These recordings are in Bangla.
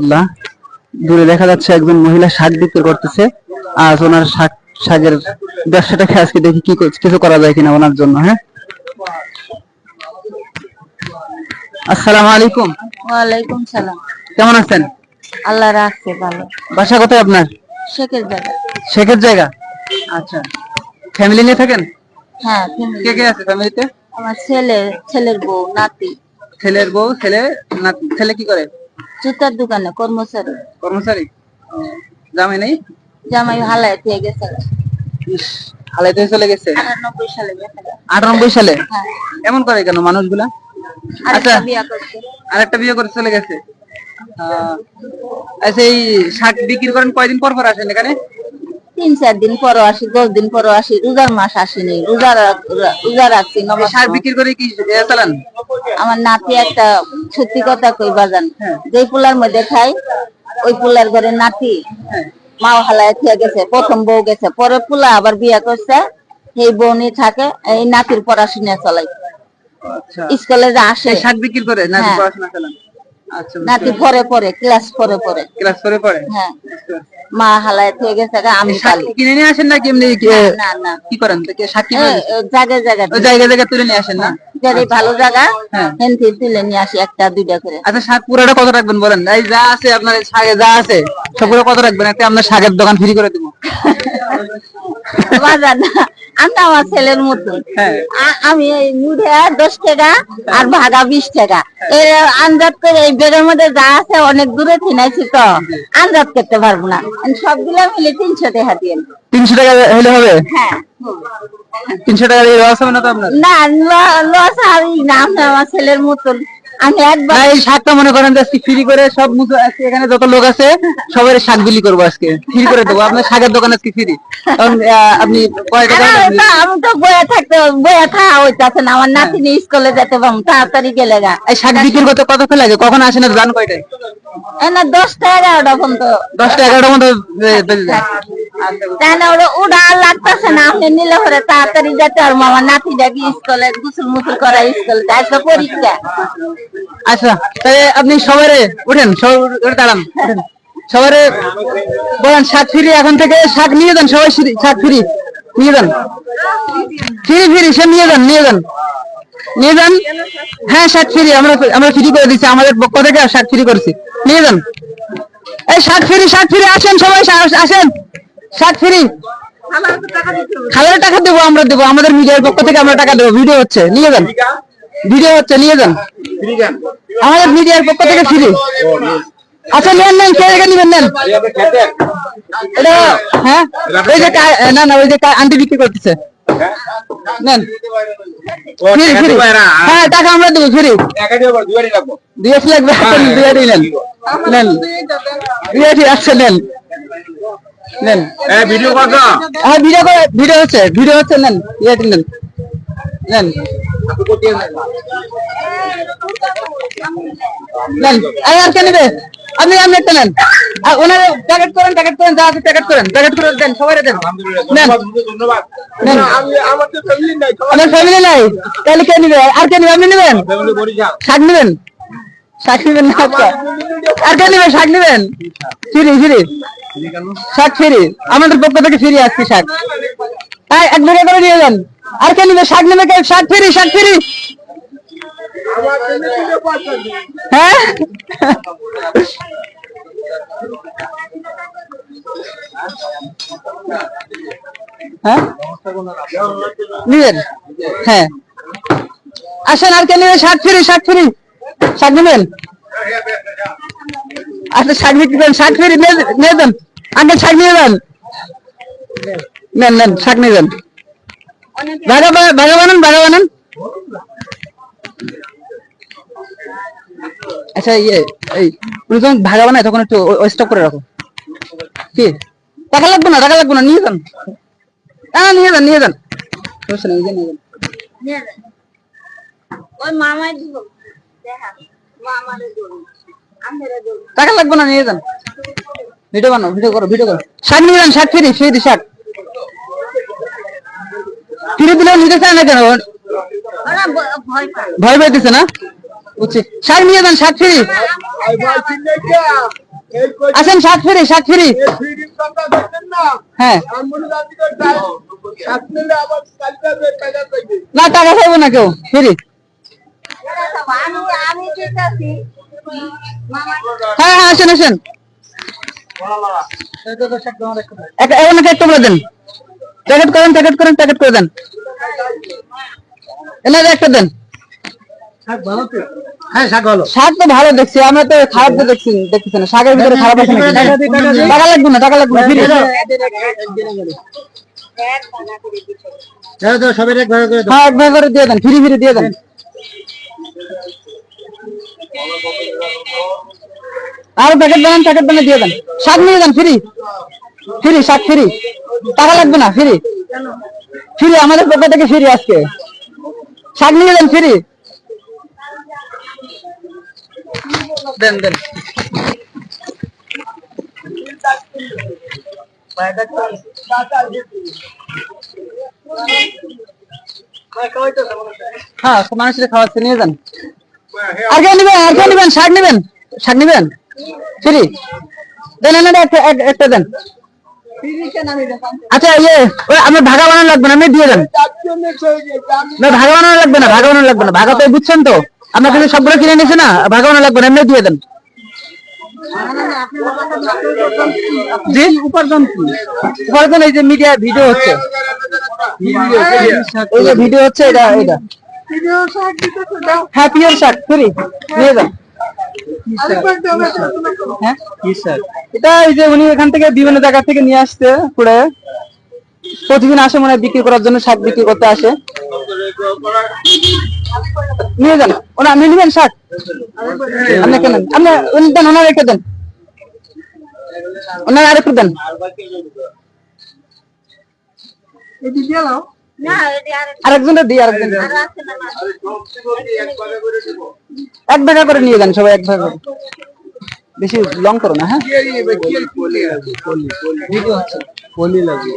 রহমতুল্লাহ দূরে দেখা যাচ্ছে একজন মহিলা শাক বিক্রি করতেছে। আজ ওনার শাক শাকের ব্যবসাটাকে আজকে দেখি কি কিছু করা যায় কিনা ওনার জন্য হ্যাঁ? আসসালামু আলাইকুম। ওয়ালাইকুম সালাম। কেমন আছেন? আল্লাহ রাখছে ভালো। বাসা কোথায় আপনার? শেখের জায়গা। শেখের জায়গা? আচ্ছা। ফ্যামিলি নিয়ে থাকেন? হ্যাঁ কে কে আছে ফ্যামিলিতে? আমার ছেলে ছেলের বউ নাতি। ছেলের বউ ছেলে নাতি ছেলে কি করে? জুতার দোকানে কর্মচারী। কর্মচারী? জামাই নাই? জামাই হালায় দিয়ে গেছে। হালায় হালাইতে চলে গেছে? আটানব্বই সালে আটানব্বই সালে? হ্যাঁ। এমন করে কেন মানুষগুলা? আরেকটা আচ্ছা। করছে। আরেকটা বিয়ে করে চলে গেছে। আচ্ছা এই শাক বিক্রি করেন কয়দিন পর পর আসেন এখানে? তিন চার দিন পরও আসি দশ দিন পরও আসি রোজার মাস আসেনি রোজা রোজা রাখছি শাক বিক্রি করে কি চালান? আমার নাতি একটা সত্যি কথা কই বাজান হ্যাঁ। যেই পোলার মধ্যে খাই ওই পোলার ঘরে নাতি হ্যাঁ। মাও হালায় খেয়ে গেছে প্রথম বউ গেছে পরে পোলা আবার বিয়া করছে এই বউ নিয়ে থাকে এই নাতির পড়াশোনা চলাই আচ্ছা। স্কুলে যা আসে। শাক বিক্রি করে না হ্যাঁ। পড়াশোনা চালান? আচ্ছা নাতি পরে পরে ক্লাস পরে পরে ক্লাস করে পড়ে? হ্যাঁ। মা হালায় থেকে গেছে আমি কিনে নিয়ে আসেন না, কেমনি কি করেন? জায়গায় জায়গায় ওই জায়গা জায়গা তুলে নিয়ে আসেন না? যাদের ভালো জায়গা হ্যাঁ। হেনথি তুলে নিয়ে আসি একটা দুইটা করে। আচ্ছা শাক পুরোটা কত রাখবেন বলেন? এই যা আছে আপনার শাকে যা আছে সবগুলো কত রাখবেন? একটা আপনার শাকের দোকান ফ্রি করে দেবো। বাজার না আমি আমার ছেলের মতন হ্যাঁ। আমি এই মুড়ে দশ টাকা আর ভাগা বিশ টাকা। এর আন্দাজ করে এই বেগের মধ্যে যা আছে অনেক দূরে থিনাইছি তো। আন্দাজ করতে পারব না। সবগুলো মিলে তিনশো টাকা দিয়ে। তিনশো টাকা হলে হবে? হ্যাঁ। তিনশো টাকা লস হবে না তো আপনার? না লস হবে না আমি আমার ছেলের মতন। আমি একবার না এই শাকটা মনে করেন আজকে ফ্রি করে সব আজকে এখানে যত লোক আছে সবাই শাক বিলি করব আজকে। ফ্রি করে দেবো। আপনার শাকের দোকান আজকে ফ্রি আপনি কয় টাকা আমি তো বয়ে থাকতে বয়ে থাকা হইতাছে না। আমার নাতিনি স্কুলে যেতে তাড়াতাড়ি গেলে গা। এই শাক বিক্রি করতে কতক্ষণ লাগে? কখন আসেন আর যান কয়টায়? এনে দশটা এগারোটা পর্যন্ত। দশটা বেজে যায় তাহলে ওরা উড়া লাগতেছে না। আপনি নিলে পরে তাড়াতাড়ি যেতে আর মামা নাতি ডাকি স্কুলে গুসল মুসল করা স্কুলে। আজকে পরীক্ষা। আচ্ছা তাহলে আপনি সবারে উঠেন দাঁড়ান। সবারে বলেন, শাক ফ্রি, এখন থেকে শাক নিয়ে যান, সবাই শাক ফ্রি, নিয়ে যান। ফিরি ফিরি, সে নিয়ে যান নিয়ে যান। নিয়ে যান। হ্যাঁ শাক ফিরি, আমরা আমরা ফ্রি করে দিচ্ছি, আমাদের পক্ষ থেকে শাক ফ্রি করেছি। নিয়ে যান। এই শাক ফিরি শাক ফিরি, আসেন সবাই আসেন। শাক ফিরি। খালের টাকা দেবো, আমরা দেবো, আমাদের মিডিয়ার পক্ষ থেকে আমরা টাকা দেবো। ভিডিও হচ্ছে, নিয়ে যান। ভিডিও হচ্ছে, নিয়ে যান। আমাদের মিডিয়ার পক্ষ থেকে ফ্রি আচ্ছা নেন নেন কে রেখে নিবেন নেন? এটা হ্যাঁ? ওই যে না না ওই যে আন্টি বিক্রি করতেছে। নেন। হ্যাঁ টাকা আমরা দেবো ফ্রি দুই লাগবে দুই আটি নেন। নেন। দুই আটি আচ্ছা নেন। নেন। ভিডিও কত হ্যাঁ ভিডিও করে ভিডিও হচ্ছে ভিডিও হচ্ছে নেন দুই নেন নেন। নেন। আর আপনি আপনি একটা নেন। ওনারে প্যাকেট করেন প্যাকেট করেন, যা আছে প্যাকেট করেন প্যাকেট করে দেন সবাই দেন। আমার ফ্যামিলি নাই। তাহলে কে নিবে? আর কে নিবে? আপনি নেবেন? শাক নেবেন? শাক নেবেন না আচ্ছা। আর কে নেবে? শাক নেবেন? ফ্রি ফ্রি শাক ফ্রি আমাদের পক্ষ থেকে ফ্রি আসছি শাক। এক বিঘা করে নিয়ে যান। আর কে নিবে? শাক নেবে শাক ফ্রি শাক ফ্রি। হ্যাঁ? হ্যাঁ? নিবেন? হ্যাঁ। আসেন, আর কে নেবে? শাক ফ্রি শাক ফ্রি। শাক নেবেন? আচ্ছা শাক বিক্রি করেন। শাক ফ্রি, নিয়ে আগে শাক নিয়ে যান। নেন নেন, শাক নিয়ে যান। ভাগা বা- ভাগা বানান ভাগা বানান। আচ্ছা ইয়ে এই তুমি যখন ভাগা বানায় তখন একটু স্টপ করে রাখো। কি? টাকা লাগবে না টাকা লাগবে না নিয়ে যান। হ্যাঁ নিয়ে যান নিয়ে যান। সমস্যা নেই, নিয়ে যান। টাকা লাগবে না নিয়ে যান। ভিডিও বানাও ভিডিও করো ভিডিও করো। শাক নিয়ে যান শাক ফ্রি ফ্রি শাক ফ্রি দিলেও নিতে চায় না কেন ভয় পাইতেছে না বুঝছি নিয়ে যান ফ্রি আসেন শাক ফ্রি শাক ফ্রি না হ্যাঁ টাকা কইবে না টাকা খাইবো না কেউ ফ্রি হ্যাঁ হ্যাঁ আসেন আসেন একটা ওনাকে একটু বলে দেন প্যাকেট করেন প্যাকেট করেন প্যাকেট করে দেন। এনারে একটা দেন। হ্যাঁ শাক তো ভালো দেখছি আমরা তো খারাপ তো দেখছি দেখতেছি না। শাকের ভিতরে খারাপ আছে টাকা লাগবে না টাকা লাগবে না ফ্রি সবাই এক ভাগ করে হ্যাঁ এক ভাগ করে দিয়ে দেন ফ্রি ফ্রি দিয়ে দেন। আর প্যাকেট বানান প্যাকেট বানিয়ে দিয়ে দেন। শাক নিয়ে দেন ফ্রি। ফ্রি শাক ফ্রি। টাকা লাগবে না, ফ্রি। ফ্রি, আমাদের পক্ষ থেকে ফ্রি আজকে। শাক নিয়ে দেন ফ্রি। দেন দেন। হ্যাঁ নিয়ে যান। নিবেন শাক নিবেন, শাক ফ্রি। দেন একটা দেন। আচ্ছা ইয়ে ওই আমার ভাগা বানানো লাগবে না আপনি দিয়ে দেন। না ভাগা বানানো লাগবে না ভাগা বানানো লাগবে না। ভাগা তো বুঝছেন তো। আপনার কাছে সবগুলো কিনে নিয়েছে না ভাগা বানানো লাগবে না এমনি দিয়ে দেন। জি? উপার্জন কি? উপার্জন এই যে মিডিয়া ভিডিও হচ্ছে। এই যে ভিডিও হচ্ছে এটা এটা। হ্যাঁ পিওর শাক ফ্রি। নিয়ে যান হ্যাঁ? এটা এই যে উনি এখান থেকে বিভিন্ন জায়গা থেকে নিয়ে আসতে করে প্রতিদিন আসে মনে বিক্রি করার জন্য, শাক বিক্রি করতে আসে। নিয়ে যান। ওনা আপনি নেবেন শাক। আপনি কেন আপনি উনি দেন, ওনার রেখে দেন। ওনার দেন। আর দিই আরেকজন দিই। আর আছে না এক ভাগা করে নিয়ে যান সবাই, এক ভাগা করে। বেশি লং করো না হ্যাঁ? পলি লাগে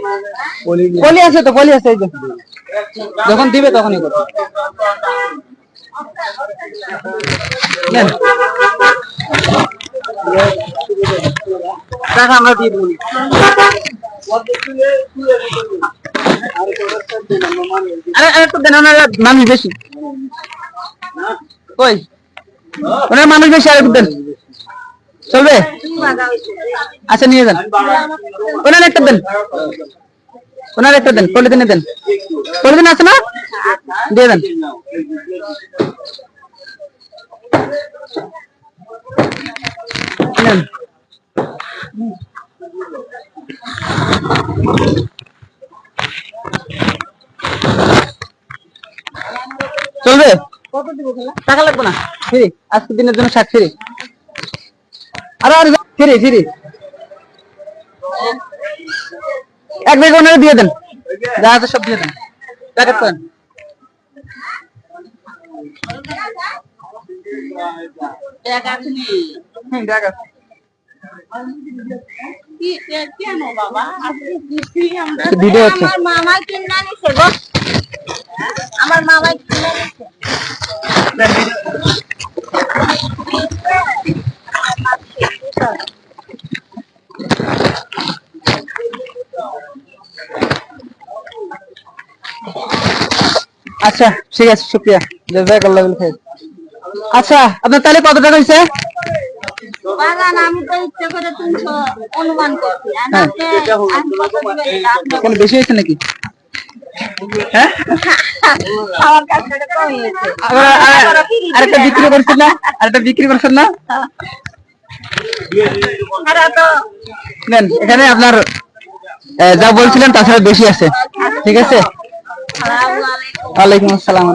পলি পলি আছে তো পলি আছে যখন দিবে তখনই করো টাকা আমরা দিয়ে দেবো। আরে আরেকটু দেন মানুষ বেশি। কই? ওনার মানুষ বেশি আরেকটু দেন। চলবে? আচ্ছা নিয়ে যান। ওনার একটা দেন। ওনার একটা দেন, পলিথিনে দেন। পলিথিন আছে না? দিয়ে দেন। চলবে? টাকা লাগবে না? ফ্রি। আজকে দিনের জন্য ফ্রি। আরে আরে ফ্রি ফ্রি। এক ব্যাগ ওনারে দিয়ে দেন। যা আছে সব দিয়ে দেন। প্যাকেট করেন। আমরা মামা কিনা নিছে গো। আমার মামা কিনা নিছে। আচ্ছা ঠিক আছে শুক্রিয়া। জাজাকাল্লাহ খাইর। আচ্ছা আপনার তাহলে কত টাকা হয়েছে হ্যাঁ। বেশি হয়েছে নাকি? হ্যাঁ? আরেকটা বিক্রি করছেন না? আরেকটা বিক্রি করছেন না? এখানে আপনার যা বলছিলেন তাছাড়া বেশি আছে। ঠিক আছে? ওয়ালাইকুম আসসালাম।